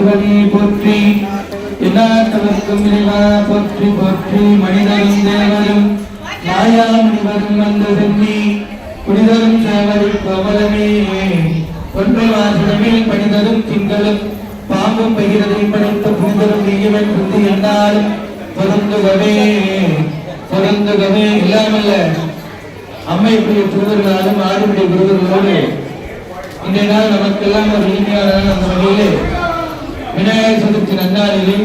சிவனே போற்றி. எல்லாத்தவர்க்கும் இறைவா போற்றி போற்றி. மனிதரும் தேவரும் மாயாமணிவரும் வந்து சென்னி புனிதரும் சேவரி பவலமே ஒன்றை வாசனமே பணிதரும் திங்களும் பாம்பும் பகிரதை படைத்த புனிதரும் நீயவன் புத்தி என்றாலும் பொருந்துகவே பொருந்துகவே. இல்லாமல்ல அம்மைக்குரிய திருவர்களாலும் ஆடுபடி குருவர்களோடு இன்றைய நாள் நமக்கெல்லாம் ஒரு இனிமையான அந்த வகையிலே. விநாயகர் சதுர்த்தி நன்னாளிலே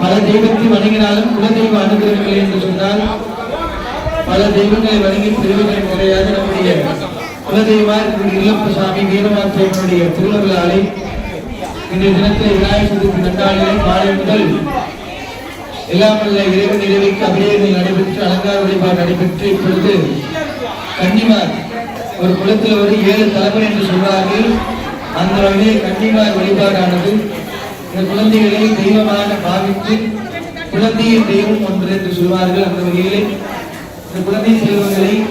பல தெய்வத்தை வணங்கினாலும் குலதெய்வ அனுகிரகங்கள் என்று சொன்னால் பல தெய்வங்களை வணங்கி திருவிழை முறையாக நம்முடைய குலதெய்வா இருக்கக்கூடிய இல்லப்ப சாமி வீரமாத்திரையினுடைய திருவர்களாலே இன்றைய தினத்தில் விநாயகர் சதுர்த்தி நன்னாளிலே காலை முதல் எல்லாம் இறைவன் இறைவைக்கு அபிஷேகங்கள் நடைபெற்று அலங்கார வழிபாடு நடைபெற்று இப்பொழுது கன்னிமார் ஒரு குலத்தில் ஒரு ஏழு தலைமை என்று சொல்வார்கள். அந்த வகையில் கன்னிமார் வழிபாடானது இந்த குழந்தைகளை தெய்வமாக பாவித்து குழந்தையை தெய்வம் ஒன்று என்று சொல்வார்கள் அந்த வகையிலே. இந்த குழந்தை செல்வங்களை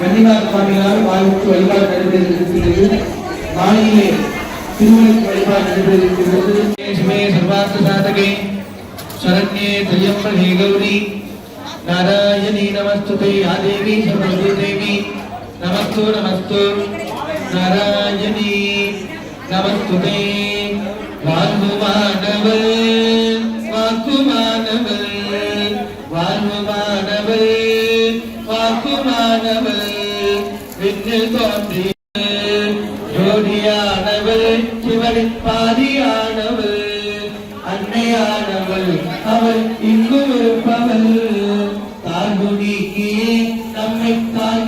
கன்னிமார் சுவாமிகளால் பாவித்து வழிபாடு நடைபெற்றிருக்கிறது மாலையிலே திருமணம் வழிபாடு நடைபெற்றிருக்கிறது சர்வார்த்த சாதகே. சரண்யே திரியம்பகே கௌரி. நாராயணி நமஸ்துதே. ஆதேவி சர்வதேவி நமஸ்து நமஸ்து. நாராயணி. நமத்துமே வாழ்வுமானவள் வாக்குமானவள் வாழ்வுமானவள் வாக்குமானவள் விண்ணில் தோன்றி ஜோடியானவள் சிவனின் பாதியானவள் அன்னையானவள் அவள் இங்கும் இருப்பவள் தாழ்வு நீக்கியே நம்மை தாய்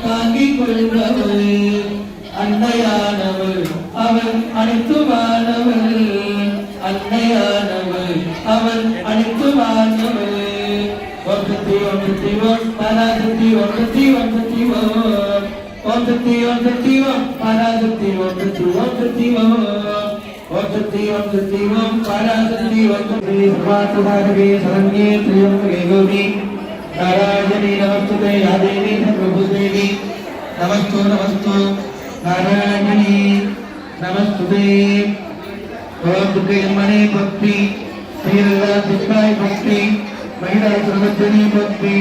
நம்மை தாங்கிக் கொள்பவள் அன்னையானவள் அவள் அனைத்துமானவள் அன்னையானவள் அவள் அனைத்துமானவள் ஒன்றத்தி ஒன்றத்தி ஒன் பராசக்தி ஒன்றத்தி ஒன்றத்தி ஓம் ஒன்றத்தி ஒன்றத்தி ஓம் பராசக்தி ஒன்றத்தி ஒன்றத்தி ஓம் ஒன்றத்தி ஒன்றத்தி ஓம் பராசக்தி ஒன்றத்தி சர்வாத்துதாரவே சரண்யே திரியம்பகே கௌரி நாராயணி நமஸ்துதே யாதேவி சர்வபூதேவி நமஸ்து நமஸ்து நாராயணி நமஸ்துதே ஓம் துர்க்கையம்மனே பக்தி ஸ்ரீரங்கா சிவாய் பக்தி மகிழா சிரமத்தனி பக்தி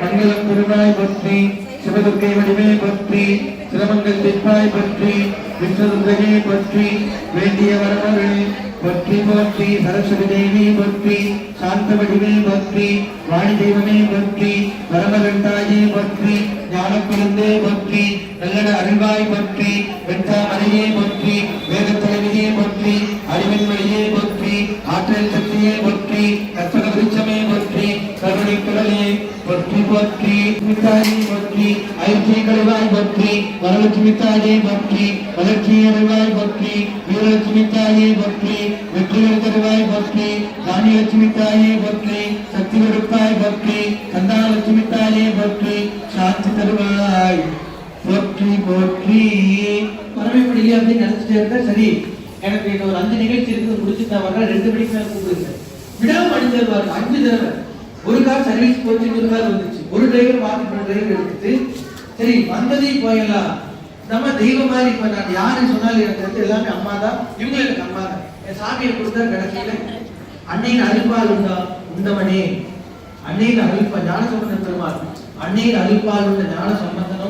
மங்களம் திருவாய் பக்தி சிவதுர்க்கை வடிவே பக்தி சிரமங்கள் திப்பாய் பக்தி விஷ்ணுதுர்கையே பக்தி வேண்டிய வரவர்கள் பக்தி பக்தி சரஸ்வதி தேவி பக்தி சாந்த வடிவே பக்தி வாணி தெய்வமே பக்தி வரமகண்டாயே பக்தி ஞானக்குழந்தே பக்தி நல்லட அருள்வாய் பக்தி வெண்தாமரையே பக்தி வேதத்தலைவியே பக்தி அறிவின் வழியே பக்தி ஆற்றல் சக்தியே பக்தி கற்பக விருட்சமே பக்தி கருணை குரலே பக்தி பக்தி மித்தாயே பக்தி ஐச்சி கழிவாய் பக்தி வரலட்சுமி தாயே பக்தி வளர்ச்சி அறிவாய் பக்தி வீரலட்சுமி தாயே பக்தி வரவே முடியல அப்படின்னு நினைச்சிட்டே இருந்தா சரி. எனக்கு இன்னும் ஒரு அஞ்சு நிகழ்ச்சி இருக்குது முடிச்சுட்டா வர ரெண்டு மணிக்கு மேலே கூப்பிடுங்க. விடாம அடிச்சது பாருங்க அஞ்சு தடவை. ஒரு கார் சர்வீஸ் போச்சு ஒரு கார் வந்துச்சு. ஒரு டிரைவர் மாற்றி ரெண்டு டிரைவர் எடுத்துட்டு சரி வந்ததையும் போயலாம் நம்ம தெய்வம் மாதிரி இப்ப நான் யாரு சொன்னாலும் எனக்கு வந்து எல்லாமே அம்மா தான் இவங்க எனக்கு அம்மா தான் என் சாமியை கொடுத்தா கடைசியில அன்னையின் அழிப்பால் உண்டா? உண்டவனே. அன்னையின் அழிப்பா ஞான சம்பந்த பெருமாள். அன்னையின் அழிப்பால் உண்ட ஞான சம்பந்தம்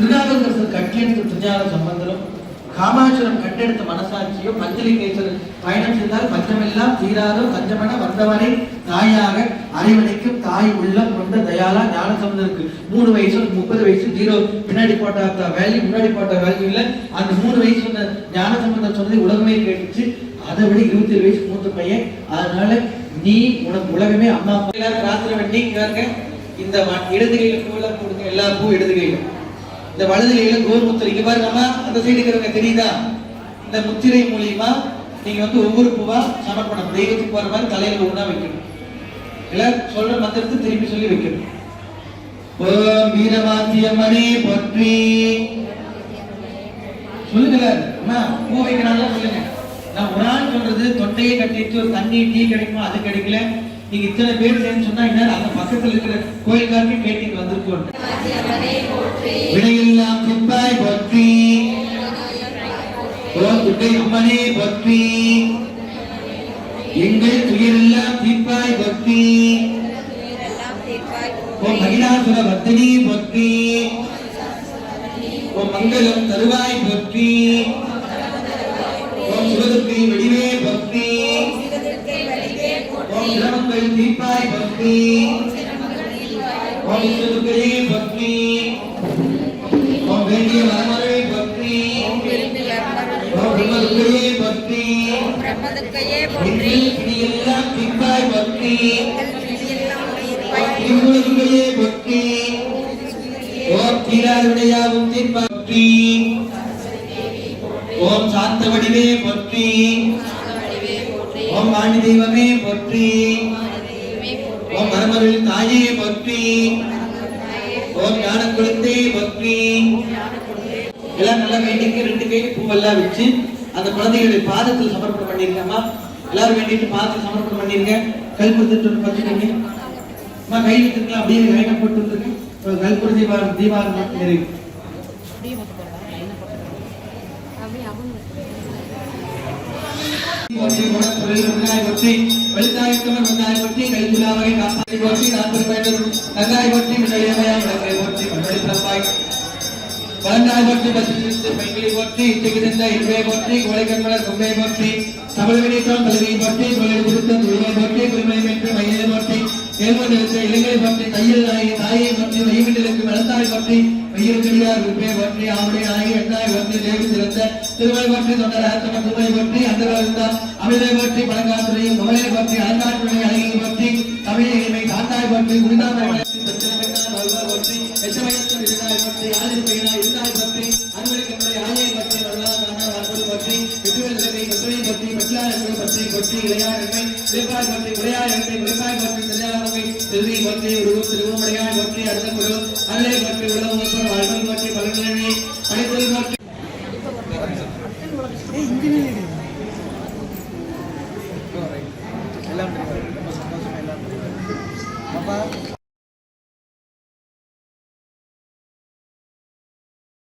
திருநாவுக்கரசர் கட்டியெடுத்த திருஞான சம்பந்தரும் காமாட்சரம் கட்டெடுத்த மனசாட்சியும் பஞ்சலிங்கேஸ்வரர் பயணம் செய்தால் பஞ்சமெல்லாம் தீராதோ பஞ்சமென வந்தவனை தாயாக அரைவனைக்கும் தாய் உள்ளம் கொண்ட தயாலா ஞான மூணு வயசு முப்பது வயசு ஜீரோ. பின்னாடி போட்ட வேல்யூ முன்னாடி போட்ட வேல்யூ இல்லை அந்த மூணு வயசு சொன்ன ஞானசம்பந்தம் உலகமே கேட்டுச்சு. அதை விட இருபத்தி ஏழு வயசு மூத்த பையன். அதனால நீ உனக்கு உலகமே அம்மா எல்லாரும் ராத்திரி வண்டி இந்த இடதுகையில் இடது பூவெல்லாம் கொடுங்க எல்லா பூ இடதுகையிலும் இந்த வலது கையில கோமுத்திரை இங்க பாருங்க அம்மா அந்த சைடு இருக்கிறவங்க தெரியுதா? இந்த முத்திரை மூலியமா நீங்க வந்து ஒவ்வொரு பூவா சமர்ப்பணம் தெய்வத்துக்கு போற மாதிரி தலையில ஒண்ணா வைக்கணும். எல்லாரும் சொல்ற மந்திரத்தை திருப்பி சொல்லி வைக்கணும். ஓம் வீரமாத்தியம்மனே போற்றி. சொல்லுங்க அம்மா பூ வைக்கிறாங்க சொல்லுங்க. நான் ஒரு ஆள் சொல்றது தொண்டையை கட்டிட்டு ஒரு தண்ணி டீ கிடைக்குமா அது கிடைக்கல. நீங்க இத்தனை பேர் சேர்ந்து சொன்னா இந்நேரம் அந்த பக்கத்துல இருக்கிற கோயில்காரங்க கேட்டீங்க வந்திருக்கோம். வினையெல்லாம் எங்கள் அம்மனே பக்தி எங்கள் துயரெல்லாம் தீர்ப்பாய் பக்தி ஓ மகிழாசுர வர்த்தினி பக்தி ஓ மங்களம் தருவாய் பக்தி ஓம் சிவதுர்க்கை வெளிவே பக்தி ஓம் சிரமங்கள் தீர்ப்பாய் பக்தி ஓம் சிவதுர்க்கையே பக்தி ஓம் வேண்டிய போற்றி ஓம் தீர்ப்பாற்றி ஓம் சாந்த வடிவே போற்றி. ஓம் வாணி தெய்வமே போற்றி. ஓம் மரமருள் தாயே போற்றி. ஓம் ஞான குழந்தை போற்றி. எல்லாம் நல்லா வேண்டிக்கு ரெண்டு கைக்கு பூவெல்லாம் வச்சு அந்த குழந்தைகளுடைய பாதத்தில் சமர்ப்பணம் பண்ணிருக்கேம்மா எல்லாரும் வேண்டிட்டு பார்த்து சமர்ப்பணம் பண்ணிருங்க. கல் கொடுத்துட்டு ஒரு தீபா தீபாவளி அம்மா கை வச்சிருக்கலாம் அப்படியே லைனை போட்டு இருக்கு போட்டி தீபாவளி தீபாவளி நிறைவு போற்றி குணப்பொருள் பற்றி போற்றி வெளுத்தாயத்தமன் வெங்காய் போற்றி கைதுலாவை காப்பாற்றி போற்றி நாற்பது பயணம் வெங்காய் போற்றி தமிழ் வினைத்தோம் கல்வியை போற்றி தொழில் கொடுத்த தொழிலை போற்றி குருமணி பெற்று மையை போற்றி ஏழ்மன் இலங்கை பற்றி தையல் நாயை தாயை போற்றி மையமிட்டிலுக்கு வளர்த்தாய் போற்றி மையிருக்கடியார் விற்பை பற்றி ஆவுடைய நாயை எண்ணாய் பற்றி தேவி சிறந்த திருமலை பற்றி தொண்டர் ஆத்தம திருமலை பற்றி அந்த இருந்தார் அமிதை போற்றி பழங்காத்துறையும் முகலை பற்றி அலங்காட்டுறை அழகியை பற்றி தமிழ் இனிமை காத்தாய் போற்றி குருதாமரை பற்றி எச்சமயத்தில் இருந்தாய் போற்றி ஆதிருப்பையினாய் பற்றி கொற்றி பற்றி உடையாடமை விளைப்பாய் பற்றி கல்யாணமை திருவி பற்றி உருவம் திருவமுடையாய் பற்றி அல்லை பற்றி உலகம் பற்றி அனைத்து பற்றி.